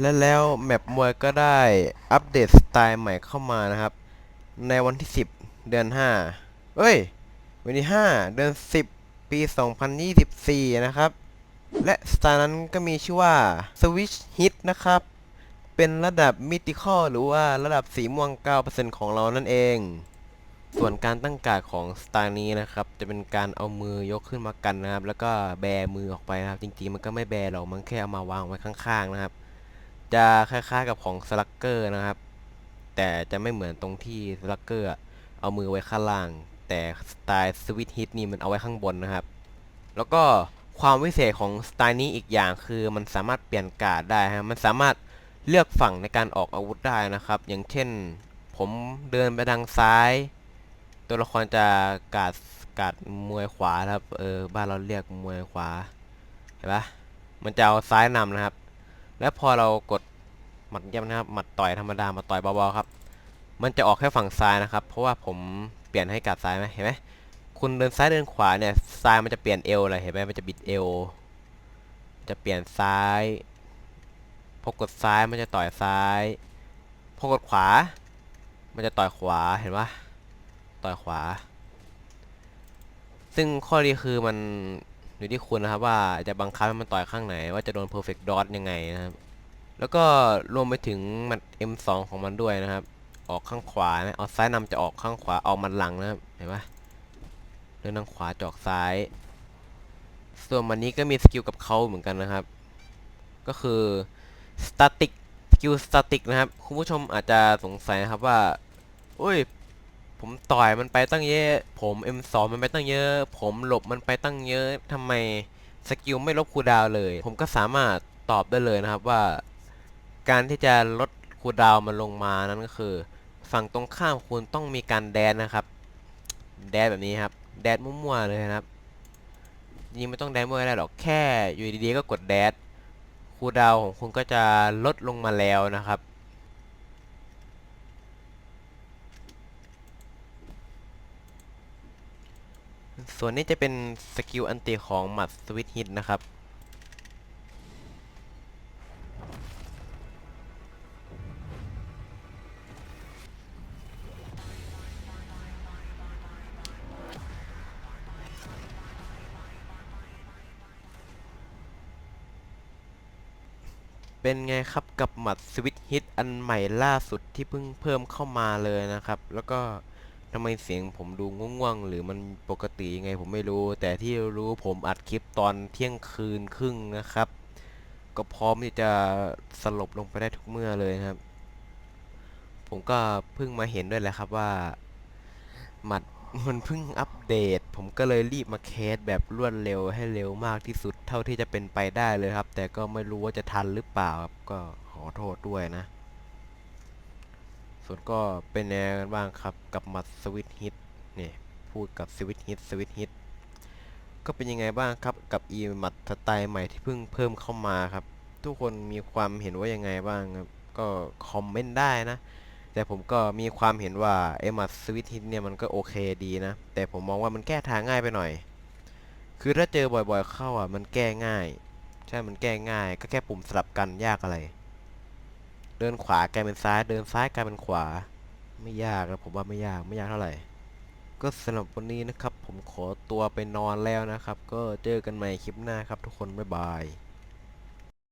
และแล้วแมปมวยก็ได้อัปเดตสไตล์ใหม่เข้ามานะครับ ในวันที่ 10 เดือน 5 เอ้ย วันที่ 5 เดือน 10 ปี 2024 นะครับ และสไตล์นั้นก็มีชื่อว่า Switch Hit นะครับ เป็นระดับมิติคอหรือว่าระดับสีม่วง 9%ของเรานั่นเอง ส่วนการตั้งกาดของสไตล์นี้นะครับ จะเป็นการเอามือยกขึ้นมากันนะครับ แล้วก็แบมือออกไปนะครับ จริงๆมันก็ไม่แบหรอกมันแค่เอามาวางไว้ข้างๆนะครับ จะคล้ายๆกับของสลักเกอร์นะครับ แต่จะไม่เหมือนตรงที่สลักเกอร์เอามือไว้ข้างล่าง แต่สไตล์สวิตฮิตนี่มันเอาไว้ข้างบนนะครับ แล้วก็ความวิเศษของสไตล์นี้อีกอย่างคือมันสามารถเปลี่ยนการ์ดได้ฮะมันสามารถเลือกฝั่งในการออกอาวุธได้นะครับ อย่างเช่น ผมเดินไปทางซ้าย ตัวละครจะการดการดมวยขวาครับเออบ้านเราเรียกมวยขวาเห็นปะมันจะเอาซ้ายนำนะครับ แล้วพอเรากดหมัดเยี่ยมนะครับหมัดต่อยธรรมดาหมัดต่อยเบาๆครับ มันจะออกแค่ฝั่งซ้ายนะครับ เพราะว่าผมเปลี่ยนให้การดซ้ายไหมเห็นไหมคุณเดินซ้ายเดินขวาเนี่ยซ้ายมันจะเปลี่ยนเอวเลยเห็นไหมมันจะบิดเอวจะเปลี่ยนซ้ายพอกดซ้ายมันจะต่อยซ้ายพอกดขวา มันจะต่อยขวาเห็นปะต่อยขวา ซึ่งข้อดีคือมัน อยู่ที่คุณนะครับว่าจะบังคับให้มันต่อยข้างไหน ว่าจะโดน perfect dot ยังไงนะครับ แล้วก็รวมไปถึงมัน M2 ของมันด้วยนะครับ ออกข้างขวานะเอาซ้ายนำจะออกข้างขวาออกมันหลังนะครับเห็นปะเดินทางขวาจอกซ้าย ส่วนมันนี้ก็มีสกิลกับเขาเหมือนกันนะครับ ก็คือ static สกิล static นะครับ คุณผู้ชมอาจจะสงสัยนะครับว่าอุ้ย ผมต่อยมันไปตั้งเยอะ ผม M2 มันไปตั้งเยอะ ผมหลบมันไปตั้งเยอะทำไมสกิลไม่ลบคูดาวเลย ผมก็สามารถตอบได้เลยนะครับว่า การที่จะลดคูดาวมันลงมานั้นก็คือ ฝั่งตรงข้ามคุณต้องมีการแดนนะครับ แดนแบบนี้ครับ แดนมั่วๆเลยนะครับจริงไม่ต้องแดนมั่วก็ได้หรอกแค่อยู่ดีๆก็กดแดนคูดาวของคุณก็จะลดลงมาแล้วนะครับ ส่วนนี้จะเป็นสกิลอันติของหมัดสวิตฮิตนะครับ เป็นไงครับกับหมัดสวิตฮิตอันใหม่ล่าสุดที่เพิ่งเพิ่มเข้ามาเลยนะครับ แล้วก็ ทำไมเสียงผมดูง่วงๆหรือมันปกติยังไงผมไม่รู้ แต่ที่รู้ผมอัดคลิปตอนเที่ยงคืนครึ่งนะครับ ก็พร้อมที่จะสลบลงไปได้ทุกเมื่อเลยครับ ผมก็เพิ่งมาเห็นด้วยแหละครับว่าหมัดมันเพิ่งอัปเดต ผมก็เลยรีบมาแคสแบบรวดเร็วให้เร็วมากที่สุดเท่าที่จะเป็นไปได้เลยครับ แต่ก็ไม่รู้ว่าจะทันหรือเปล่าครับก็ขอโทษด้วยนะ ส่วนก็เป็นยังไงกันบ้างครับ กับมัดสวิตฮิตเนี่ยพูดกับสวิตฮิตสวิตฮิตก็เป็นยังไงบ้างครับกับอีมัดสไตล์ใหม่ที่เพิ่งเพิ่มเข้ามาครับ ทุกคนมีความเห็นว่ายังไงบ้างครับก็คอมเมนต์ได้นะ แต่ผมก็มีความเห็นว่าไอมัดสวิตฮิตเนี่ยมันก็โอเคดีนะ แต่ผมมองว่ามันแก้ทางง่ายไปหน่อย คือถ้าเจอบ่อยๆเข้าอะมันแก้ง่าย ใช่มันแก้ง่าย ก็แค่ปุ่มสลับกันยากอะไร เดินขวากลายเป็นซ้าย เดินซ้ายกลายเป็นขวา ไม่ยากนะผมว่าไม่ยากไม่ยากเท่าไหร่ ก็สำหรับวันนี้นะครับ ผมขอตัวไปนอนแล้วนะครับ ก็เจอกันใหม่คลิปหน้าครับทุกคนบ๊ายบาย